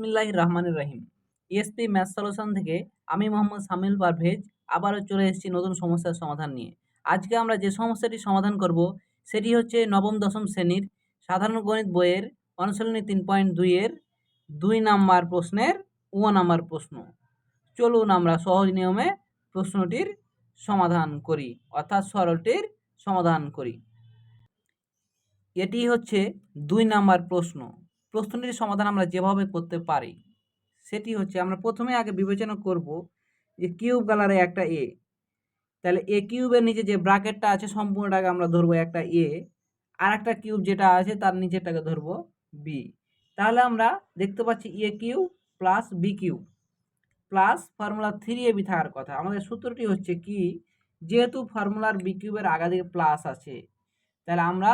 বিসমিল্লাহ রহমানুর রহিম ESP math solution থেকে আমি মোহাম্মদ সামিল পারভেজ আবারও চলে এসেছি নতুন সমস্যার সমাধান নিয়ে। আজকে আমরা যে সমস্যাটি সমাধান করব, সেটি হচ্ছে নবম, দশম শ্রেণির সাধারণ গণিত বইয়ের অনুশীলনী তিন পয়েন্ট দুইয়ের দুই নাম্বার প্রশ্নের ও নাম্বার প্রশ্ন। চলুন আমরা সহজ নিয়মে প্রশ্নটির সমাধান করি, অর্থাৎ সরলটির সমাধান করি। এটি হচ্ছে দুই নাম্বার প্রশ্ন। প্রশ্নটির সমাধান আমরা যেভাবে করতে পারি, সেটি হচ্ছে আমরা প্রথমে আগে বিবেচনা করব যে কিউব কালারে একটা এ তাহলে এ কিউবের নিচে যে ব্র্যাকেটটা আছে, সম্পূর্ণটাকে আমরা ধরবো একটা এ আর একটা কিউব যেটা আছে, তার নিচেরটাকে ধরবো বি তাহলে আমরা দেখতে পাচ্ছি এ cube plus b cube, plus formula three a b থাকার কথা। আমাদের সূত্রটি হচ্ছে কি, যেহেতু ফর্মুলার বি কিউবের আগাদিকে প্লাস আছে, তাহলে আমরা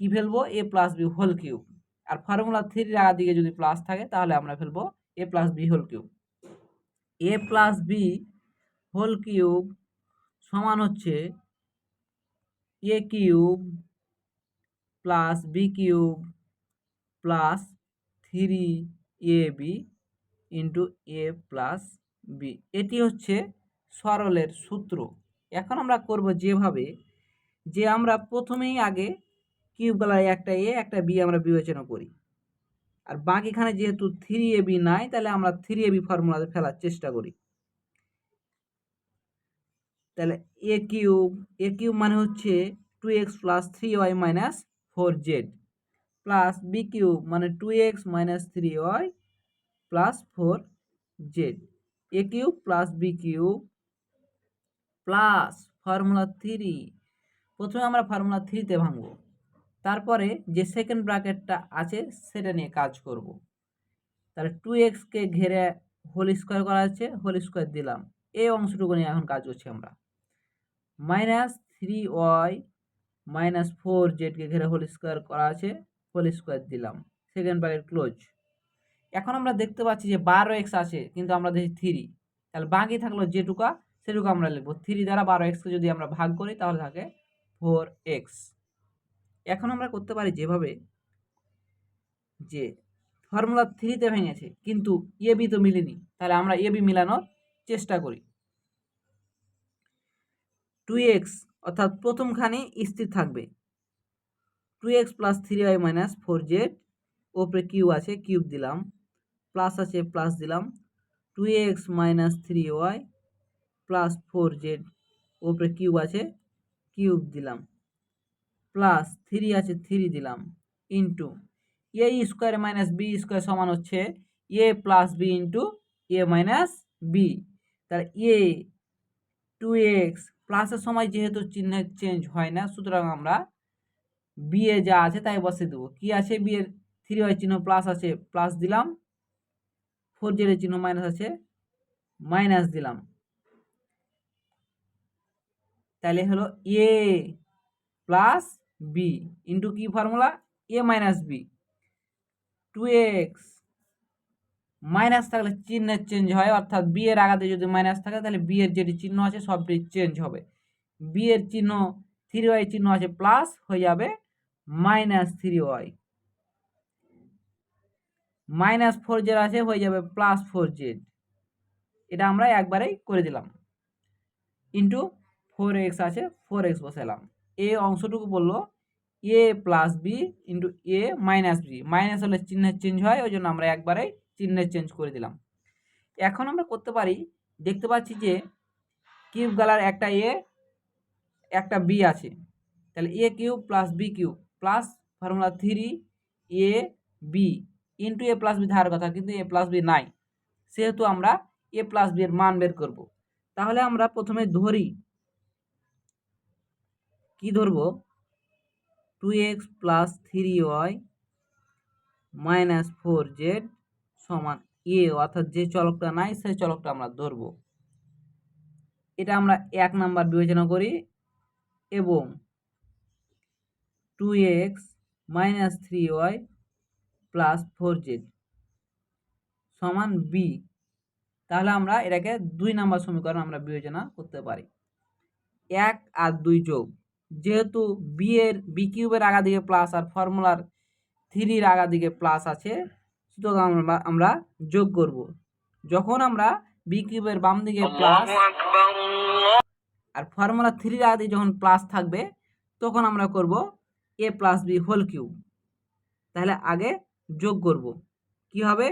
কি ফেলব? A plus b whole cube. R formula থ্রির আগা দিকে যদি প্লাস থাকে, তাহলে আমরা ফেলব a plus b whole cube a plus b whole cube সমান হচ্ছে a cube plus b cube plus three a b into a plus b এটি হচ্ছে সরলের সূত্র। এখন আমরা করব যেভাবে যে আমরা প্রথমেই আগে কিউবগুলায় একটা এ, একটা বি আমরা বিবেচনা করি। আর বাকিখানে যেহেতু থ্রি এ বি নাই, তাহলে আমরা থ্রি এ বি ফর্মুলাতে ফেলার চেষ্টা করি। তাহলে এ কিউব এ কিউব মানে হচ্ছে two x plus three y minus four z plus b cube মানে two x minus three y plus four z a cube plus b cube plus formula three প্রথমে আমরা formula থ্রিতে ভাঙবো। তারপরে যে সেকেন্ড ব্র্যাকেটটা আছে, সেটা নিয়ে কাজ করব। তাহলে টু এক্সকে ঘেরে হোল স্কোয়ার করা আছে হোল স্কোয়ার দিলাম। এই অংশটুকু নিয়ে এখন কাজ করছি আমরা। Minus three y minus four জেডকে ঘেরে হোল স্কোয়ার করা আছে হোল স্কোয়ার দিলাম। সেকেন্ড ব্র্যাকেট ক্লোজ এখন আমরা দেখতে পাচ্ছি যে বারো এক্স আছে, কিন্তু আমরা দেখি থ্রি তাহলে বাকি থাকল যেটুকা, সেটুকু আমরা লিখব। থ্রি দ্বারা বারো এক্সকে যদি আমরা ভাগ করি, তাহলে থাকে ফোর এক্স এখন আমরা করতে পারি যেভাবে যে ফর্মুলা থ্রিতে ভেঙেছে, কিন্তু এ বি তো মিলেনি, তাহলে আমরা এ বি মিলানোর চেষ্টা করি। টু এক্স অর্থাৎ প্রথমখানে স্থির থাকবে। Two x plus three y minus four z ওপরে কিউ আছে কিউব দিলাম প্লাস আছে প্লাস দিলাম two x minus three y plus four z ওপরে কিউব আছে কিউব দিলাম। প্লাস থ্রি আছে থ্রি দিলাম into a square minus b square সমান হচ্ছে a plus b into a minus b তাহলে এ টু এক্স প্লাসের সময় যেহেতু চিহ্নের চেঞ্জ হয় না, সুতরাং আমরা বি এ যা আছে তাই বসে দেবো। কী আছে বি এর থ্রি ওয়াই চিহ্ন প্লাস আছে প্লাস দিলাম। ফোর জেডের চিহ্ন মাইনাস আছে মাইনাস দিলাম। তাহলে হলো এ প্লাস বি ইন্টু কি formula a minus b two x minus থাকলে চিহ্নের চেঞ্জ হয়, অর্থাৎ বি এর আগাতে যদি মাইনাস থাকে, তাহলে বি এর যেটি চিহ্ন আছে, সবটি চেঞ্জ হবে। বি এর চিহ্ন থ্রি ওয়াই চিহ্ন আছে প্লাস হয়ে যাবে minus three y minus four z আছে, হয়ে যাবে প্লাস ফোর জেড এটা আমরা একবারেই করে দিলাম। ইন্টু ফোর এক্স আছে ফোর এক্স বসালাম এ অংশটুকু বলল, a plus b into a minus b minus হলে চিহ্নের চেঞ্জ হয়, ওই জন্য আমরা একবারে চিহ্নের চেঞ্জ করে দিলাম। এখন আমরা করতে পারি, দেখতে পাচ্ছি যে কিউব গালার একটা এ একটা বি আছে। তাহলে a cube plus b cube plus formula three a b into a plus b থাকার কথা, কিন্তু এ প্লাস বি নাই। সেহেতু আমরা এ প্লাস বি এর মান বের করব। তাহলে আমরা প্রথমে ধরি কি ধরবো? Two x plus three y minus four z সমান এ অর্থাৎ যে চলকটা নাই, সেই চলকটা আমরা ধরব। এটা আমরা এক নাম্বার বিবেচনা করি এবং two x minus three y plus four z সমান বি তাহলে আমরা এটাকে দুই নাম্বার সমীকরণ আমরা বিবেচনা করতে পারি। এক আর দুই যোগ যেহেতু বি এর বি কিউবের আগা দিকে প্লাস আর ফর্মুলার থ্রির আগা দিকে প্লাস আছে, সুতরাং আমরা আমরা যোগ করব। যখন আমরা বি কিউবের বাম দিকে প্লাস আর ফর্মুলা থ্রির আগে যখন প্লাস থাকবে, তখন আমরা করব a plus b whole cube তাহলে আগে যোগ করব। কি হবে?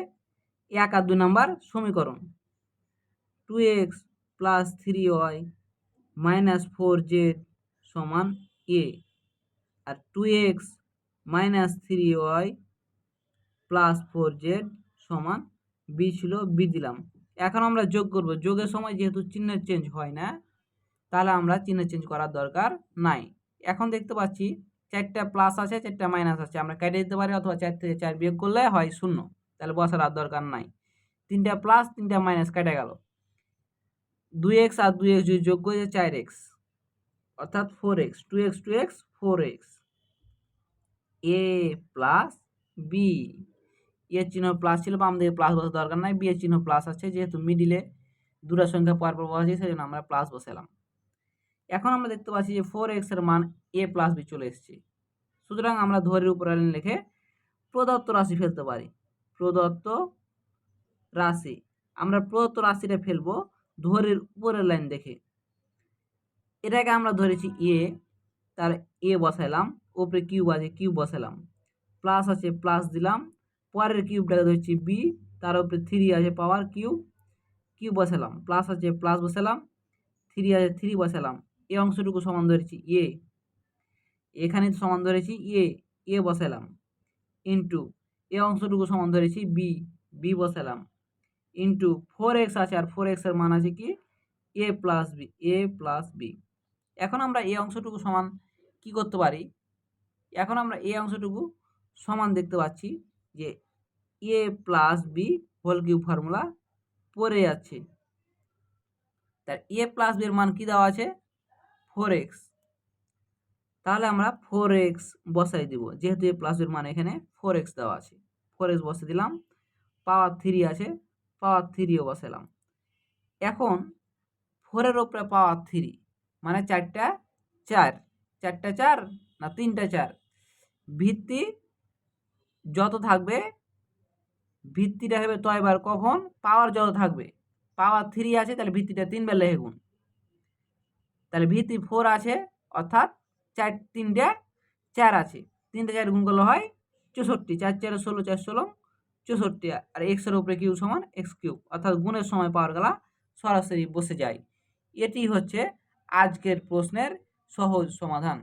এক আর দুই নাম্বার সমীকরণ। Two x plus three y minus four z সমান এ আর two x minus three y plus four z সমান বি ছিল বি দিলাম। এখন আমরা যোগ করব। যোগের সময় যেহেতু চিহ্নের চেঞ্জ হয় না, তাহলে আমরা চিহ্ন চেঞ্জ করার দরকার নাই। এখন দেখতে পাচ্ছি চারটা প্লাস আছে, চারটা মাইনাস আছে। আমরা কেটে দিতে পারি অথবা চার থেকে চার বিয়োগ করলে হয় শূন্য। তাহলে বসার আর দরকার নাই। তিনটা প্লাস তিনটা মাইনাস কেটে গেল। দুই এক্স আর দুই এক্স যদি যোগ করে চার এক্স অর্থাৎ four x two x two x four x a plus b এর চিহ্ন প্লাস ছিল, বাম দিকে প্লাস বসার দরকার নাই। বি এর চিহ্ন প্লাস আছে, যেহেতু মিডিলে দুটো সংখ্যা পরপর বসাচ্ছি সেই জন্য আমরা প্লাস বসালাম। এখন আমরা দেখতে পাচ্ছি যে ফোর এক্সের মান এ প্লাস বি চলে এসেছে। সুতরাং আমরা ধরের উপর লাইন লিখে প্রদত্ত রাশি ফেলতে পারি। প্রদত্ত রাশি। আমরা প্রদত্ত রাশিটা ফেলব ধরের উপরের লাইন দেখে। এটাকে আমরা ধরেছি এ তার এ বসাইলাম, ওপরে কিউব আছে কিউব বসালাম প্লাস আছে প্লাস দিলাম, পরের কিউবটাকে ধরছি বি তার উপরে থ্রি আছে পাওয়ার কিউব কিউব বসালাম প্লাস আছে প্লাস বসালাম থ্রি আছে থ্রি বসালাম এই অংশটুকু সমান ধরেছি এ এখানে সমান ধরেছি এ এ বসালাম ইন্টু এ অংশটুকু সমান ধরেছি বি বি বসালাম ইন্টু ফোর এক্স আছে, আর ফোর এক্সের মান আছে কি? A plus b a plus b এখন আমরা এই অংশটুকু সমান কি করতে পারি? এখন আমরা এই অংশটুকু সমান দেখতে পাচ্ছি যে a plus b whole cube formula পড়ে যাচ্ছে। তার এ প্লাস বির মান কি দেওয়া আছে? ফোর এক্স তাহলে আমরা ফোর এক্স বসাই দিব, যেহেতু এ প্লাস বির মান এখানে ফোর এক্স দেওয়া আছে। ফোর এক্স বসে দিলাম পাওয়ার থ্রি আছে পাওয়ার থ্রিও বসালাম। এখন ফোরের ওপরে পাওয়ার থ্রি মানে চারটা চার চারটা চার না তিনটা চার। ভিত্তি যত থাকবে, ভিত্তিটা হবে তো এবার কখন? পাওয়ার যত থাকবে, পাওয়ার থ্রি আছে, তাহলে ভিত্তিটা তিনবার লেখে গুণ। তাহলে ভিত্তি ফোর আছে, অর্থাৎ চার, তিনটে চার আছে। তিনটে চার গুণ করলে হয় চৌষট্টি। চার, চারে, ষোলো, চার, ষোলো, চৌষট্টি। আর এক্সের উপরে কিউ সমান এক্স কিউব অর্থাৎ গুণের সময় পাওয়ার গেলা সরাসরি বসে যায়। এটি হচ্ছে আজকের প্রশ্নের সহজ সমাধান।